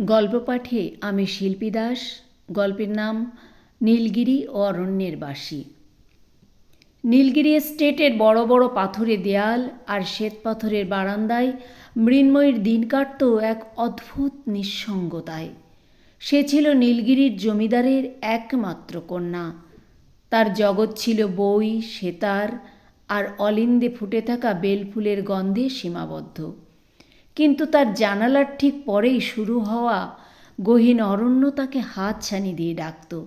গল্প পাঠে আমি শিল্পী দাস। গল্পের নাম নীলগিরি ও অরণ্যের বাসী। নীলগিরি স্টেটের বড় বড় পাথরের দেয়াল আর শ্বেত পাথরের বারান্দায় মৃন্ময়ীর দিন কাটত এক অদ্ভুত নিঃসঙ্গতায়। সে ছিল নীলগিরির জমিদারের একমাত্র কন্যা। তার জগৎ ছিল বই, সেতার আর অলিন্দে ফুটে থাকা বেলফুলের গন্ধে সীমাবদ্ধ। কিন্তু তার জানালার ঠিক পরেই শুরু হওয়া গহীন অরণ্য তাকে হাত ছানি দিয়ে ডাকত।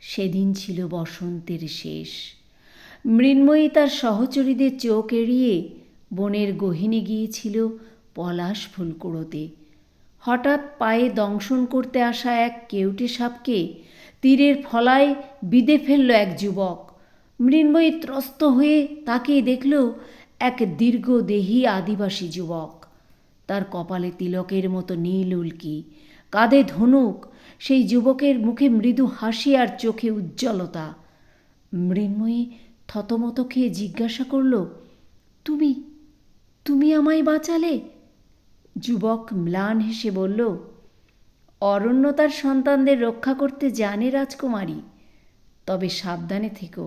সেদিন ছিল বসন্তের শেষ। মৃন্ময়ী তার সহচরীদের চোখ এড়িয়ে বনের গহিনে গিয়েছিল পলাশ ফুল কুড়োতে। হঠাৎ পায়ে দংশন করতে আসা এক কেউটে সাপকে তীরের ফলায় বিদে ফেলল এক যুবক। মৃন্ময়ী ত্রস্ত হয়ে তাকিয়ে দেখল এক দীর্ঘদেহী আদিবাসী যুবক। তার কপালে তিলকের মতো নীল উল্কি, কাঁধে ধনুক, সেই যুবকের মুখে মৃদু হাসি আর চোখে উজ্জ্বলতা। মৃন্ময়ী থতমত খেয়ে জিজ্ঞাসা করল, তুমি তুমি আমায় বাঁচালে? যুবক ম্লান হেসে বলল, অরণ্য তার সন্তানদের রক্ষা করতে জানে রাজকুমারী। তবে সাবধানে থেকো,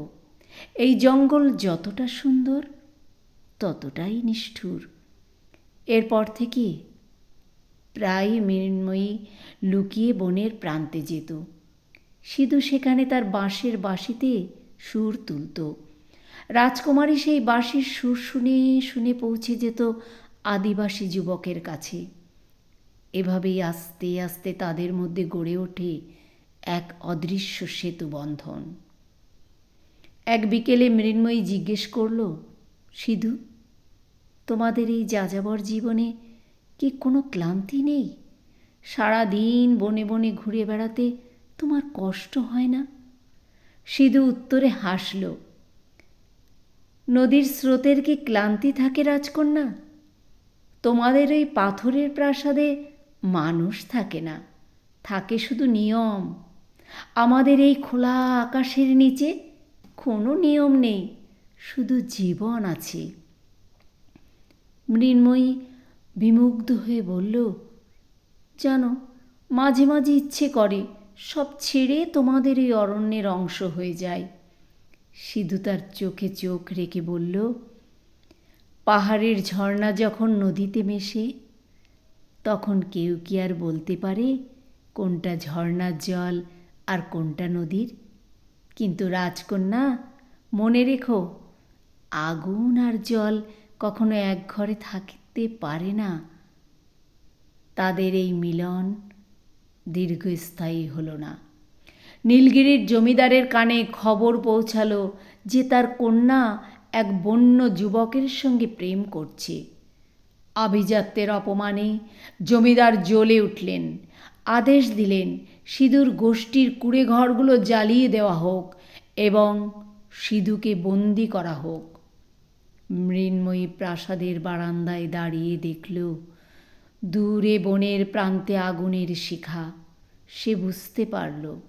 এই জঙ্গল যতটা সুন্দর, ততটাই নিষ্ঠুর। এরপর থেকে প্রায় মৃন্ময়ী লুকিয়ে বনের প্রান্তে যেত। সিধু সেখানে তার বাঁশের বাঁশিতে সুর তুলত। রাজকুমারী সেই বাঁশির সুর শুনে শুনে পৌঁছে যেত আদিবাসী যুবকের কাছে। এভাবেই আস্তে আস্তে তাদের মধ্যে গড়ে ওঠে এক অদৃশ্য সেতু বন্ধন। এক বিকেলে মৃন্ময়ী জিজ্ঞেস করল, সিধু তোমাদের এই যাযাবর জীবনে কি কোনো ক্লান্তি নেই? সারা দিন বনে বনে ঘুরে বেড়াতে তোমার কষ্ট হয় না? সিধু উত্তরে হাসল, নদীর স্রোতের কি ক্লান্তি থাকে রাজকন্যা? তোমাদের ওই পাথরের প্রাসাদে মানুষ থাকে না, থাকে শুধু নিয়ম। আমাদের এই খোলা আকাশের নিচে কোনো নিয়ম নেই, শুধু জীবন আছে। মৃন্ময়ী বিমুগ্ধ হয়ে বলল, জানো, মাঝে মাঝে ইচ্ছে করে, সব ছেড়ে তোমাদের এই অরণ্যের অংশ হয়ে যায়। সিধু তার চোখে চোখ রেখে বলল, পাহাড়ের ঝর্ণা যখন নদীতে মেশে, তখন কেউ কি আর বলতে পারে কোনটা ঝর্ণার জল আর কোনটা নদীর? কিন্তু রাজকন্যা, মনে রেখো, আগুন আর জল কখনো এক ঘরে থাকতে পারে না। তাদের এই মিলন দীর্ঘস্থায়ী হলো না। নীলগিরির জমিদারের কানে খবর পৌঁছালো যে তার কন্যা এক বন্য যুবকের সঙ্গে প্রেম করছে। আভিজাত্যের অপমানে জমিদার জ্বলে উঠলেন। আদেশ দিলেন, সিঁদুর গোষ্ঠীর কুড়ে ঘরগুলো জ্বালিয়ে দেওয়া হোক এবং সিধুকে বন্দি করা হোক। মৃন্ময়ী প্রাসাদের বারান্দায় দাঁড়িয়ে দেখল, দূরে বনের প্রান্তে আগুনের শিখা। সে বুঝতে পারল,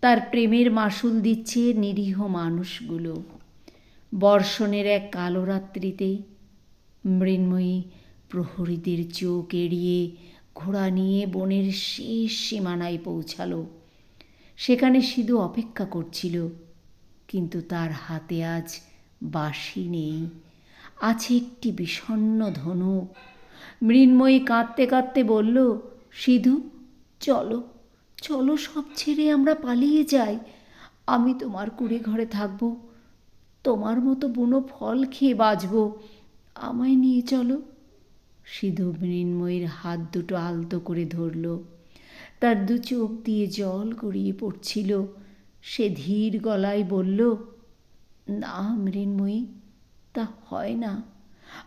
তার প্রেমের মাসুল দিচ্ছে নিরীহ মানুষগুলো। বর্ষণের এক কালো রাত্রিতে মৃন্ময়ী প্রহরীদের চোখ এড়িয়ে ঘোড়া নিয়ে বনের শেষ সীমানায় পৌঁছালো। সেখানে সিধু অপেক্ষা করছিল, কিন্তু তার হাতে আজ বাঁশি নেই। আছে একটি বিষণ্ন ধনু। মৃন্ময়ী কাঁদতে কাঁদতে বলল, সিধু, চলো চলো সব ছেড়ে আমরা পালিয়ে যাই। আমি তোমার কুড়ে ঘরে থাকব। তোমার মতো বুনো ফল খেয়ে বাঁচব। আমায় নিয়ে চলো। সিধু মৃন্ময়ীর হাত দুটো আলতো করে ধরল। তার দু চোখ দিয়ে জল গড়িয়ে পড়ছিল। সে ধীর গলায় বলল না মৃন্ময়ী তা হয় না।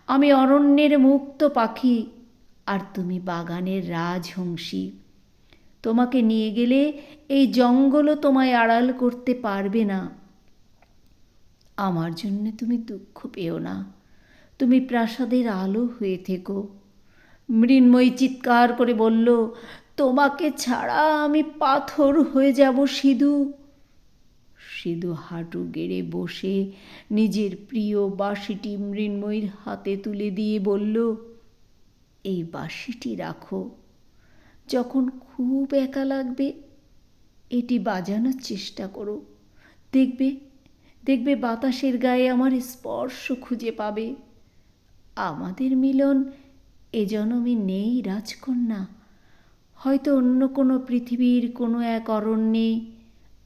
আমি অরণ্যের মুক্ত পাখি, আর তুমি বাগানের রাজহংসী। তোমাকে নিয়ে গেলে এই জঙ্গলও তোমায় আড়াল করতে পারবে না। আমার জন্য তুমি দুঃখ পেও না। তুমি প্রাসাদের আলো হয়ে থেকো। মৃন্ময়ী চিৎকার করে বলল, তোমাকে ছাড়া আমি পাথর হয়ে যাব সিধু সিধু হাঁটু গেড়ে বসে নিজের প্রিয় বাঁশিটি মৃন্ময়ীর হাতে তুলে দিয়ে বলল, এই বাঁশিটি রাখো। যখন খুব একা লাগবে, এটি বাজানোর চেষ্টা করো। দেখবে দেখবে বাতাসের গায়ে আমার স্পর্শ খুঁজে পাবে। আমাদের মিলন এ জনমে নেই রাজকন্যা। হয়তো অন্য কোনো পৃথিবীর কোনো এক অরণ্যে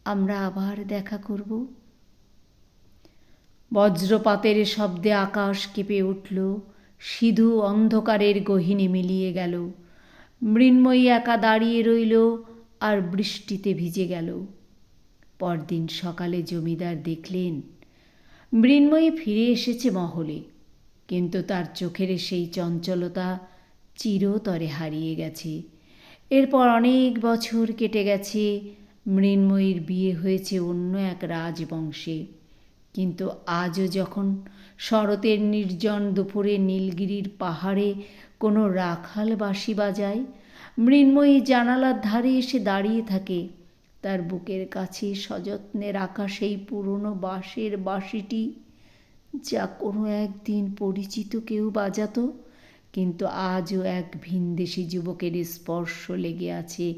আমরা আবার দেখা করব। বজ্রপাতের শব্দে আকাশ কেঁপে উঠল, সিধু অন্ধকারের গহিনে মিলিয়ে গেল। মৃন্ময়ী একা দাঁড়িয়ে রইল আর বৃষ্টিতে ভিজে গেল। পরদিন সকালে জমিদার দেখলেন, মৃন্ময়ী ফিরে এসেছে মহলে, কিন্তু তার চোখের সেই চঞ্চলতা চিরতরে হারিয়ে গেছে। এরপর অনেক বছর কেটে গেছে মৃন্ময়ীর বিয়ে হয়েছে অন্য এক রাজবংশে। কিন্তু আজও যখন শরতের নির্জন দুপুরে নীলগিরির পাহাড়ে কোনো রাখাল বাঁশি বাজায়, মৃন্ময়ী জানালার ধারে এসে দাঁড়িয়ে থাকে। তার বুকের কাছে সযত্নে রাখা সেই পুরনো বাঁশের বাঁশিটি, যা কোনো একদিন পরিচিত কেউ বাজাতো, কিন্তু আজও এক ভিনদেশি যুবকের স্পর্শ লেগে আছে